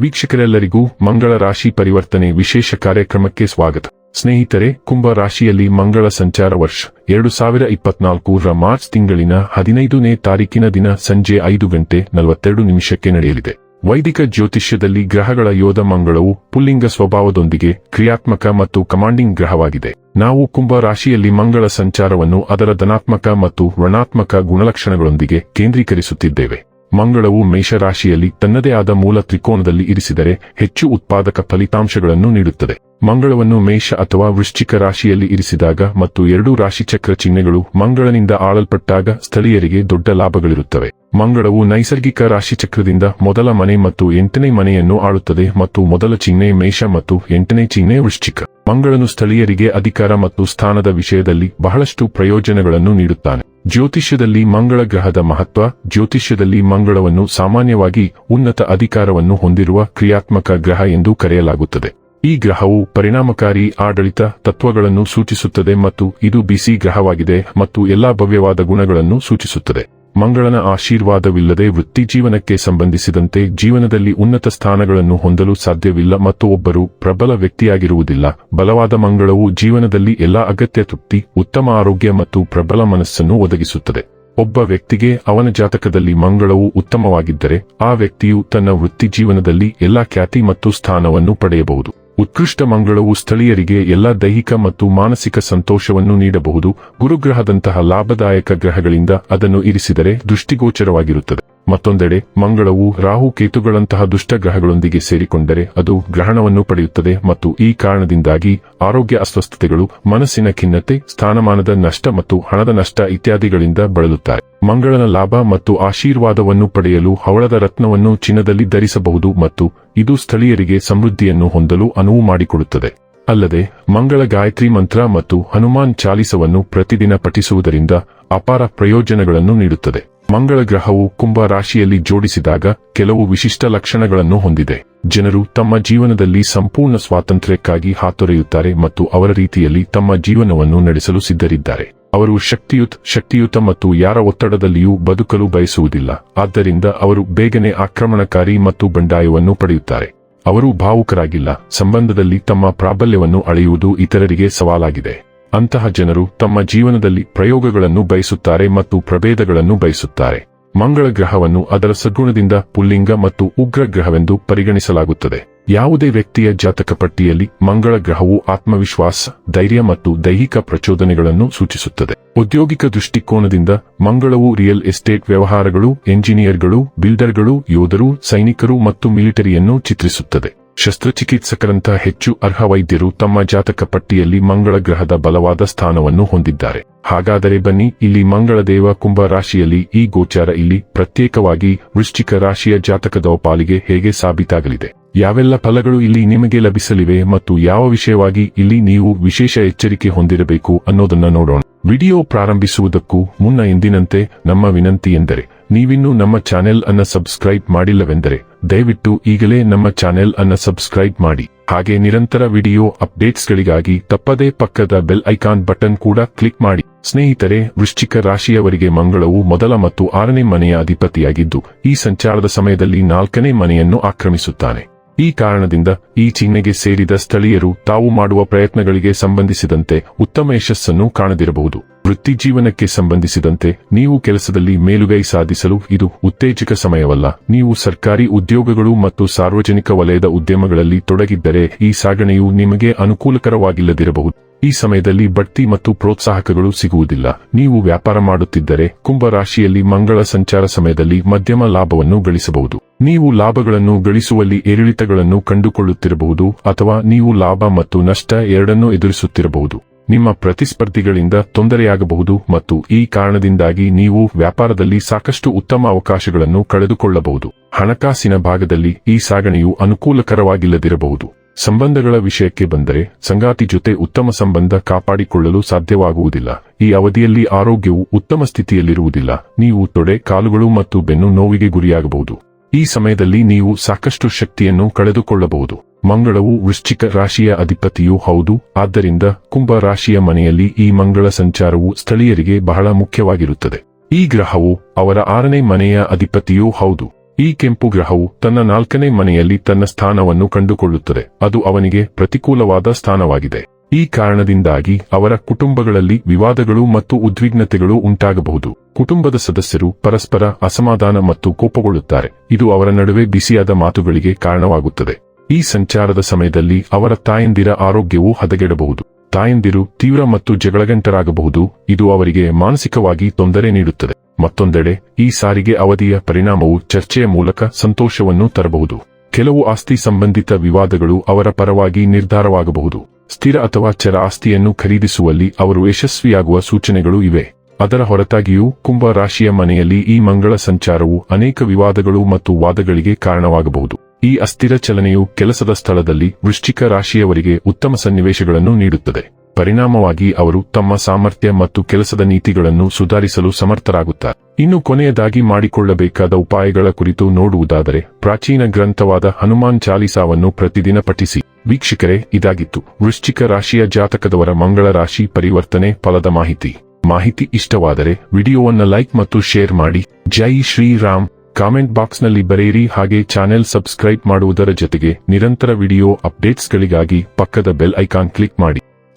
ವೀಕ್ಷಕರೆಲ್ಲರಿಗೂ ಮಂಗಳ ರಾಶಿ ಪರಿವರ್ತನೆ ವಿಶೇಷ ಕಾರ್ಯಕ್ರಮಕ್ಕೆ ಸ್ವಾಗತ. ಸ್ನೇಹಿತರೆ, ಕುಂಭ ರಾಶಿಯಲ್ಲಿ ಮಂಗಳ ಸಂಚಾರ ವರ್ಷ ಎರಡು ಸಾವಿರ ಇಪ್ಪತ್ನಾಲ್ಕು ರ ಮಾರ್ಚ್ ತಿಂಗಳಿನ ಹದಿನೈದನೇ ತಾರೀಕಿನ ದಿನ ಸಂಜೆ ಐದು ಗಂಟೆ ನಲವತ್ತೆರಡು ನಿಮಿಷಕ್ಕೆ ನಡೆಯಲಿದೆ. ವೈದಿಕ ಜ್ಯೋತಿಷ್ಯದಲ್ಲಿ ಗ್ರಹಗಳ ಯೋಧ ಮಂಗಳವು ಪುಲ್ಲಿಂಗ ಸ್ವಭಾವದೊಂದಿಗೆ ಕ್ರಿಯಾತ್ಮಕ ಮತ್ತು ಕಮಾಂಡಿಂಗ್ ಗ್ರಹವಾಗಿದೆ. ನಾವು ಕುಂಭ ರಾಶಿಯಲ್ಲಿ ಮಂಗಳ ಸಂಚಾರವನ್ನು ಅದರ ಧನಾತ್ಮಕ ಮತ್ತು ಋಣಾತ್ಮಕ ಗುಣಲಕ್ಷಣಗಳೊಂದಿಗೆ ಕೇಂದ್ರೀಕರಿಸುತ್ತಿದ್ದೇವೆ. ಮಂಗಳವು ಮೇಷರಾಶಿಯಲ್ಲಿ ತನ್ನದೇ ಆದ ಮೂಲ ತ್ರಿಕೋನದಲ್ಲಿ ಇರಿಸಿದರೆ ಹೆಚ್ಚು ಉತ್ಪಾದಕ ಫಲಿತಾಂಶಗಳನ್ನು ನೀಡುತ್ತದೆ. ಮಂಗಳವನ್ನು ಮೇಷ ಅಥವಾ ವೃಶ್ಚಿಕ ರಾಶಿಯಲ್ಲಿ ಇರಿಸಿದಾಗ ಮತ್ತು ಎರಡೂ ರಾಶಿಚಕ್ರ ಚಿಹ್ನೆಗಳು ಮಂಗಳನಿಂದ ಆಳಲ್ಪಟ್ಟಾಗ ಸ್ಥಳೀಯರಿಗೆ ದೊಡ್ಡ ಲಾಭಗಳಿರುತ್ತವೆ. ಮಂಗಳವು ನೈಸರ್ಗಿಕ ರಾಶಿಚಕ್ರದಿಂದ ಮೊದಲ ಮನೆ ಮತ್ತು ಎಂಟನೇ ಮನೆಯನ್ನು ಆಳುತ್ತದೆ ಮತ್ತು ಮೊದಲ ಚಿಹ್ನೆ ಮೇಷ ಮತ್ತು ಎಂಟನೇ ಚಿಹ್ನೆ ವೃಶ್ಚಿಕ. ಮಂಗಳನು ಸ್ಥಳೀಯರಿಗೆ ಅಧಿಕಾರ ಮತ್ತು ಸ್ಥಾನದ ವಿಷಯದಲ್ಲಿ ಬಹಳಷ್ಟು ಪ್ರಯೋಜನಗಳನ್ನು ನೀಡುತ್ತಾನೆ. ಜ್ಯೋತಿಷ್ಯದಲ್ಲಿ ಮಂಗಳ ಗ್ರಹದ ಮಹತ್ವ, ಜ್ಯೋತಿಷ್ಯದಲ್ಲಿ ಮಂಗಳವನ್ನು ಸಾಮಾನ್ಯವಾಗಿ ಉನ್ನತ ಅಧಿಕಾರವನ್ನು ಹೊಂದಿರುವ ಕ್ರಿಯಾತ್ಮಕ ಗ್ರಹ ಎಂದು ಕರೆಯಲಾಗುತ್ತದೆ. ಈ ಗ್ರಹವು ಪರಿಣಾಮಕಾರಿ ಆಡಳಿತ ತತ್ವಗಳನ್ನು ಸೂಚಿಸುತ್ತದೆ ಮತ್ತು ಇದು ಬಿಸಿ ಗ್ರಹವಾಗಿದೆ ಮತ್ತು ಎಲ್ಲಾ ಭವ್ಯವಾದ ಗುಣಗಳನ್ನು ಸೂಚಿಸುತ್ತದೆ. ಮಂಗಳನ ಆಶೀರ್ವಾದವಿಲ್ಲದೆ ವೃತ್ತಿಜೀವನಕ್ಕೆ ಸಂಬಂಧಿಸಿದಂತೆ ಜೀವನದಲ್ಲಿ ಉನ್ನತ ಸ್ಥಾನಗಳನ್ನು ಹೊಂದಲು ಸಾಧ್ಯವಿಲ್ಲ ಮತ್ತು ಒಬ್ಬರು ಪ್ರಬಲ ವ್ಯಕ್ತಿಯಾಗಿರುವುದಿಲ್ಲ. ಬಲವಾದ ಮಂಗಳವು ಜೀವನದಲ್ಲಿ ಎಲ್ಲಾ ಅಗತ್ಯ ತೃಪ್ತಿ, ಉತ್ತಮ ಆರೋಗ್ಯ ಮತ್ತು ಪ್ರಬಲ ಮನಸ್ಸನ್ನು ಒದಗಿಸುತ್ತದೆ. ಒಬ್ಬ ವ್ಯಕ್ತಿಗೆ ಅವನ ಜಾತಕದಲ್ಲಿ ಮಂಗಳವು ಉತ್ತಮವಾಗಿದ್ದರೆ, ಆ ವ್ಯಕ್ತಿಯು ತನ್ನ ವೃತ್ತಿಜೀವನದಲ್ಲಿ ಎಲ್ಲಾ ಖ್ಯಾತಿ ಮತ್ತು ಸ್ಥಾನವನ್ನು ಪಡೆಯಬಹುದು. ಉತ್ಕೃಷ್ಟ ಮಂಗಳವು ಸ್ಥಳೀಯರಿಗೆ ಎಲ್ಲ ದೈಹಿಕ ಮತ್ತು ಮಾನಸಿಕ ಸಂತೋಷವನ್ನು ನೀಡಬಹುದು. ಗುರುಗ್ರಹದಂತಹ ಲಾಭದಾಯಕ ಗ್ರಹಗಳಿಂದ ಅದನ್ನು ಇರಿಸಿದರೆ ದೃಷ್ಟಿಗೋಚರವಾಗಿರುತ್ತದೆ. ಮತ್ತೊಂದೆಡೆ, ಮಂಗಳವು ರಾಹು ಕೇತುಗಳಂತಹ ದುಷ್ಟ ಗ್ರಹಗಳೊಂದಿಗೆ ಸೇರಿಕೊಂಡರೆ ಅದು ಗ್ರಹಣವನ್ನು ಪಡೆಯುತ್ತದೆ ಮತ್ತು ಈ ಕಾರಣದಿಂದಾಗಿ ಆರೋಗ್ಯ ಅಸ್ವಸ್ಥತೆಗಳು, ಮನಸ್ಸಿನ ಖಿನ್ನತೆ, ಸ್ಥಾನಮಾನದ ನಷ್ಟ ಮತ್ತು ಹಣದ ನಷ್ಟ ಇತ್ಯಾದಿಗಳಿಂದ ಬಳಲುತ್ತಾರೆ. ಮಂಗಳನ ಲಾಭ ಮತ್ತು ಆಶೀರ್ವಾದವನ್ನು ಪಡೆಯಲು ಹವಳದ ರತ್ನವನ್ನು ಚಿನ್ನದಲ್ಲಿ ಧರಿಸಬಹುದು ಮತ್ತು ಇದು ಸ್ಥಳೀಯರಿಗೆ ಸಮೃದ್ಧಿಯನ್ನು ಹೊಂದಲು ಅನುವು ಮಾಡಿಕೊಡುತ್ತದೆ. ಅಲ್ಲದೆ, ಮಂಗಳ ಗಾಯತ್ರಿ ಮಂತ್ರ ಮತ್ತು ಹನುಮಾನ್ ಚಾಲಿಸವನ್ನು ಪ್ರತಿದಿನ ಪಠಿಸುವುದರಿಂದ ಅಪಾರ ಪ್ರಯೋಜನಗಳನ್ನು ನೀಡುತ್ತದೆ. ಮಂಗಳ ಗ್ರಹವು ಕುಂಭ ರಾಶಿಯಲ್ಲಿ ಜೋಡಿಸಿದಾಗ ಕೆಲವು ವಿಶಿಷ್ಟ ಲಕ್ಷಣಗಳನ್ನು ಹೊಂದಿದೆ. ಜನರು ತಮ್ಮ ಜೀವನದಲ್ಲಿ ಸಂಪೂರ್ಣ ಸ್ವಾತಂತ್ರ್ಯಕ್ಕಾಗಿ ಹಾತೊರೆಯುತ್ತಾರೆ ಮತ್ತು ಅವರ ರೀತಿಯಲ್ಲಿ ತಮ್ಮ ಜೀವನವನ್ನು ನಡೆಸಲು ಸಿದ್ಧರಿದ್ದಾರೆ. ಅವರು ಶಕ್ತಿಯುತ್, ಶಕ್ತಿಯುತ ಮತ್ತು ಯಾರ ಒತ್ತಡದಲ್ಲಿಯೂ ಬದುಕಲು ಬಯಸುವುದಿಲ್ಲ. ಆದ್ದರಿಂದ ಅವರು ಬೇಗನೆ ಆಕ್ರಮಣಕಾರಿ ಮತ್ತು ಬಂಡಾಯವನ್ನು ಪಡೆಯುತ್ತಾರೆ. ಅವರು ಭಾವುಕರಾಗಿಲ್ಲ. ಸಂಬಂಧದಲ್ಲಿ ತಮ್ಮ ಪ್ರಾಬಲ್ಯವನ್ನು ಅಳೆಯುವುದು ಇತರರಿಗೆ ಸವಾಲಾಗಿದೆ. ಅಂತಹ ಜನರು ತಮ್ಮ ಜೀವನದಲ್ಲಿ ಪ್ರಯೋಗಗಳನ್ನು ಬಯಸುತ್ತಾರೆ ಮತ್ತು ಪ್ರಭೇದಗಳನ್ನು ಬಯಸುತ್ತಾರೆ. ಮಂಗಳ ಗ್ರಹವನ್ನು ಅದರ ಸದ್ಗುಣದಿಂದ ಪುಲ್ಲಿಂಗ ಮತ್ತು ಉಗ್ರ ಗ್ರಹವೆಂದು ಪರಿಗಣಿಸಲಾಗುತ್ತದೆ. ಯಾವುದೇ ವ್ಯಕ್ತಿಯ ಜಾತಕ ಪಟ್ಟಿಯಲ್ಲಿ ಮಂಗಳ ಗ್ರಹವು ಆತ್ಮವಿಶ್ವಾಸ, ಧೈರ್ಯ ಮತ್ತು ದೈಹಿಕ ಪ್ರಚೋದನೆಗಳನ್ನು ಸೂಚಿಸುತ್ತದೆ. ಔದ್ಯೋಗಿಕ ದೃಷ್ಟಿಕೋನದಿಂದ ಮಂಗಳವು ರಿಯಲ್ ಎಸ್ಟೇಟ್ ವ್ಯವಹಾರಗಳು, ಎಂಜಿನಿಯರ್ಗಳು, ಬಿಲ್ಡರ್ಗಳು, ಯೋಧರು, ಸೈನಿಕರು ಮತ್ತು ಮಿಲಿಟರಿಯನ್ನು ಚಿತ್ರಿಸುತ್ತದೆ. ಶಸ್ತ್ರಚಿಕಿತ್ಸಕರಂತಹ ಹೆಚ್ಚು ಅರ್ಹ ವೈದ್ಯರು ತಮ್ಮ ಜಾತಕ ಪಟ್ಟಿಯಲ್ಲಿ ಮಂಗಳ ಗ್ರಹದ ಬಲವಾದ ಸ್ಥಾನವನ್ನು ಹೊಂದಿದ್ದಾರೆ. ಹಾಗಾದರೆ ಬನ್ನಿ, ಇಲ್ಲಿ ಮಂಗಳ ದೇವ ಕುಂಭ ರಾಶಿಯಲ್ಲಿ ಈ ಗೋಚಾರ ಇಲ್ಲಿ ಪ್ರತ್ಯೇಕವಾಗಿ ವೃಶ್ಚಿಕ ರಾಶಿಯ ಜಾತಕದ ಪಾಲಿಗೆ ಹೇಗೆ ಸಾಬೀತಾಗಲಿದೆ? ಯಾವೆಲ್ಲ ಫಲಗಳು ಇಲ್ಲಿ ನಿಮಗೆ ಲಭಿಸಲಿವೆ ಮತ್ತು ಯಾವ ವಿಷಯವಾಗಿ ಇಲ್ಲಿ ನೀವು ವಿಶೇಷ ಎಚ್ಚರಿಕೆ ಹೊಂದಿರಬೇಕು ಅನ್ನೋದನ್ನ ನೋಡೋಣ. ವಿಡಿಯೋ ಪ್ರಾರಂಭಿಸುವುದಕ್ಕೂ ಮುನ್ನ ಎಂದಿನಂತೆ ನಮ್ಮ ವಿನಂತಿ ಎಂದರೆ ನೀವಿನ್ನೂ ನಮ್ಮ ಚಾನೆಲ್ ಅನ್ನ ಸಬ್ಸ್ಕ್ರೈಬ್ ಮಾಡಿಲ್ಲವೆಂದರೆ ದಯವಿಟ್ಟು ಈಗಲೇ ನಮ್ಮ ಚಾನೆಲ್ ಅನ್ನ ಸಬ್ಸ್ಕ್ರೈಬ್ ಮಾಡಿ. ಹಾಗೆ ನಿರಂತರ ವಿಡಿಯೋ ಅಪ್ಡೇಟ್ಸ್ಗಳಿಗಾಗಿ ತಪ್ಪದೇ ಪಕ್ಕದ ಬೆಲ್ ಐಕಾನ್ ಬಟನ್ ಕೂಡ ಕ್ಲಿಕ್ ಮಾಡಿ. ಸ್ನೇಹಿತರೆ, ವೃಶ್ಚಿಕ ರಾಶಿಯವರಿಗೆ ಮಂಗಳವು ಮೊದಲ ಮತ್ತು ಆರನೇ ಮನೆಯ ಅಧಿಪತಿಯಾಗಿದ್ದು, ಈ ಸಂಚಾರದ ಸಮಯದಲ್ಲಿ ನಾಲ್ಕನೇ ಮನೆಯನ್ನು ಆಕ್ರಮಿಸುತ್ತಾನೆ. ಈ ಕಾರಣದಿಂದ ಈ ಚಿಹ್ನೆಗೆ ಸೇರಿದ ಸ್ಥಳೀಯರು ತಾವು ಮಾಡುವ ಪ್ರಯತ್ನಗಳಿಗೆ ಸಂಬಂಧಿಸಿದಂತೆ ಉತ್ತಮ ಯಶಸ್ಸನ್ನು ಕಾಣದಿರಬಹುದು. ವೃತ್ತಿಜೀವನಕ್ಕೆ ಸಂಬಂಧಿಸಿದಂತೆ ನೀವು ಕೆಲಸದಲ್ಲಿ ಮೇಲುಗೈ ಸಾಧಿಸಲು ಇದು ಉತ್ತೇಜಕ ಸಮಯವಲ್ಲ. ನೀವು ಸರ್ಕಾರಿ ಉದ್ಯೋಗಗಳು ಮತ್ತು ಸಾರ್ವಜನಿಕ ವಲಯದ ಉದ್ಯಮಗಳಲ್ಲಿ ತೊಡಗಿದ್ದರೆ ಈ ಸಾಗಣೆಯು ನಿಮಗೆ ಅನುಕೂಲಕರವಾಗಿಲ್ಲದಿರಬಹುದು. ಈ ಸಮಯದಲ್ಲಿ ಬಡ್ತಿ ಮತ್ತು ಪ್ರೋತ್ಸಾಹಕಗಳು ಸಿಗುವುದಿಲ್ಲ. ನೀವು ವ್ಯಾಪಾರ ಮಾಡುತ್ತಿದ್ದರೆ ಕುಂಭ ರಾಶಿಯಲ್ಲಿ ಮಂಗಳ ಸಂಚಾರ ಸಮಯದಲ್ಲಿ ಮಧ್ಯಮ ಲಾಭವನ್ನು ಗಳಿಸಬಹುದು. ನೀವು ಲಾಭಗಳನ್ನು ಗಳಿಸುವಲ್ಲಿ ಏರಿಳಿತಗಳನ್ನು ಕಂಡುಕೊಳ್ಳುತ್ತಿರಬಹುದು ಅಥವಾ ನೀವು ಲಾಭ ಮತ್ತು ನಷ್ಟ ಎರಡನ್ನೂ ಎದುರಿಸುತ್ತಿರಬಹುದು. ನಿಮ್ಮ ಪ್ರತಿಸ್ಪರ್ಧಿಗಳಿಂದ ತೊಂದರೆಯಾಗಬಹುದು ಮತ್ತು ಈ ಕಾರಣದಿಂದಾಗಿ ನೀವು ವ್ಯಾಪಾರದಲ್ಲಿ ಸಾಕಷ್ಟು ಉತ್ತಮ ಅವಕಾಶಗಳನ್ನು ಕಳೆದುಕೊಳ್ಳಬಹುದು. ಹಣಕಾಸಿನ ಭಾಗದಲ್ಲಿ ಈ ಸಾಗಣೆಯು ಅನುಕೂಲಕರವಾಗಿಲ್ಲದಿರಬಹುದು. ಸಂಬಂಧಗಳ ವಿಷಯಕ್ಕೆ ಬಂದರೆ ಸಂಗಾತಿ ಜೊತೆ ಉತ್ತಮ ಸಂಬಂಧ ಕಾಪಾಡಿಕೊಳ್ಳಲು ಸಾಧ್ಯವಾಗುವುದಿಲ್ಲ. ಈ ಅವಧಿಯಲ್ಲಿ ಆರೋಗ್ಯವು ಉತ್ತಮ ಸ್ಥಿತಿಯಲ್ಲಿರುವುದಿಲ್ಲ. ನೀವು ತೊಡೆ, ಕಾಲುಗಳು ಮತ್ತು ಬೆನ್ನು ನೋವಿಗೆ ಗುರಿಯಾಗಬಹುದು. ಈ ಸಮಯದಲ್ಲಿ ನೀವು ಸಾಕಷ್ಟು ಶಕ್ತಿಯನ್ನು ಕಳೆದುಕೊಳ್ಳಬಹುದು. ಮಂಗಳವು ವೃಶ್ಚಿಕ ರಾಶಿಯ ಅಧಿಪತಿಯೂ ಹೌದು. ಆದ್ದರಿಂದ ಕುಂಭ ರಾಶಿಯ ಮನೆಯಲ್ಲಿ ಈ ಮಂಗಳ ಸಂಚಾರವು ಸ್ಥಳೀಯರಿಗೆ ಬಹಳ ಮುಖ್ಯವಾಗಿರುತ್ತದೆ. ಈ ಗ್ರಹವು ಅವರ ಆರನೇ ಮನೆಯ ಅಧಿಪತಿಯೂ ಹೌದು. ಈ ಕೆಂಪು ಗ್ರಹವು ತನ್ನ ನಾಲ್ಕನೇ ಮನೆಯಲ್ಲಿ ತನ್ನ ಸ್ಥಾನವನ್ನು ಕಂಡುಕೊಳ್ಳುತ್ತದೆ. ಅದು ಅವನಿಗೆ ಪ್ರತಿಕೂಲವಾದ ಸ್ಥಾನವಾಗಿದೆ. ಈ ಕಾರಣದಿಂದಾಗಿ ಅವರ ಕುಟುಂಬಗಳಲ್ಲಿ ವಿವಾದಗಳು ಮತ್ತು ಉದ್ವಿಗ್ನತೆಗಳು ಉಂಟಾಗಬಹುದು. ಕುಟುಂಬದ ಸದಸ್ಯರು ಪರಸ್ಪರ ಅಸಮಾಧಾನ ಮತ್ತು ಕೋಪಗೊಳ್ಳುತ್ತಾರೆ. ಇದು ಅವರ ನಡುವೆ ಬಿಸಿಯಾದ ಮಾತುಗಳಿಗೆ ಕಾರಣವಾಗುತ್ತದೆ. ಈ ಸಂಚಾರದ ಸಮಯದಲ್ಲಿ ಅವರ ತಾಯಂದಿರ ಆರೋಗ್ಯವು ಹದಗೆಡಬಹುದು. ತಾಯಂದಿರು ತೀವ್ರ ಮತ್ತು ಜಗಳಗಂಟರಾಗಬಹುದು. ಇದು ಅವರಿಗೆ ಮಾನಸಿಕವಾಗಿ ತೊಂದರೆ ನೀಡುತ್ತದೆ. ಮತ್ತೊಂದೆಡೆ, ಈ ಸಾರಿಗೆ ಅವಧಿಯ ಪರಿಣಾಮವು ಚರ್ಚೆಯ ಮೂಲಕ ಸಂತೋಷವನ್ನು ತರಬಹುದು. ಕೆಲವು ಆಸ್ತಿ ಸಂಬಂಧಿತ ವಿವಾದಗಳು ಅವರ ಪರವಾಗಿ ನಿರ್ಧಾರವಾಗಬಹುದು. ಸ್ಥಿರ ಅಥವಾ ಚರ ಆಸ್ತಿಯನ್ನು ಖರೀದಿಸುವಲ್ಲಿ ಅವರು ಯಶಸ್ವಿಯಾಗುವ ಸೂಚನೆಗಳು ಇವೆ. ಅದರ ಹೊರತಾಗಿಯೂ, ಕುಂಭ ರಾಶಿಯ ಮನೆಯಲ್ಲಿ ಈ ಮಂಗಳ ಸಂಚಾರವು ಅನೇಕ ವಿವಾದಗಳು ಮತ್ತು ವಾದಗಳಿಗೆ ಕಾರಣವಾಗಬಹುದು. ಈ ಅಸ್ಥಿರ ಚಲನೆಯು ಕೆಲಸದ ಸ್ಥಳದಲ್ಲಿ ವೃಶ್ಚಿಕ ರಾಶಿಯವರಿಗೆ ಉತ್ತಮ ಸನ್ನಿವೇಶಗಳನ್ನು ನೀಡುತ್ತದೆ. ಪರಿಣಾಮವಾಗಿ ಅವರು ತಮ್ಮ ಸಾಮರ್ಥ್ಯ ಮತ್ತು ಕೆಲಸದ ನೀತಿಗಳನ್ನು ಸುಧಾರಿಸಲು ಸಮರ್ಥರಾಗುತ್ತಾರೆ ಇನ್ನು ಕೊನೆಯದಾಗಿ ಮಾಡಿಕೊಳ್ಳಬೇಕಾದ ಉಪಾಯಗಳ ಕುರಿತು ನೋಡುವುದಾದರೆ, ಪ್ರಾಚೀನ ಗ್ರಂಥವಾದ ಹನುಮಾನ್ ಚಾಲಿಸಾವನ್ನು ಪ್ರತಿದಿನ ಪಠಿಸಿ. ವೀಕ್ಷಕರೇ, ಇದಾಗಿತ್ತು. ವೃಶ್ಚಿಕ ರಾಶಿಯ ಜಾತಕದವರ ಮಂಗಳ ರಾಶಿ ಪರಿವರ್ತನೆ ಫಲದ ಮಾಹಿತಿ. ಮಾಹಿತಿ ಇಷ್ಟವಾದರೆ, ವಿಡಿಯೋವನ್ನು ಲೈಕ್ ಮತ್ತು ಶೇರ್ ಮಾಡಿ. ಜೈ ಶ್ರೀರಾಮ್. ಕಾಮೆಂಟ್ ಬಾಕ್ಸ್ನಲ್ಲಿ ಬರೆಯಿರಿ. ಹಾಗೆ ಚಾನೆಲ್ ಸಬ್ಸ್ಕ್ರೈಬ್ ಮಾಡುವುದರ ಜೊತೆಗೆ ನಿರಂತರ ವಿಡಿಯೋ ಅಪ್ಡೇಟ್ಸ್ಗಳಿಗಾಗಿ ಪಕ್ಕದ ಬೆಲ್ ಐಕಾನ್ ಕ್ಲಿಕ್ ಮಾಡಿ.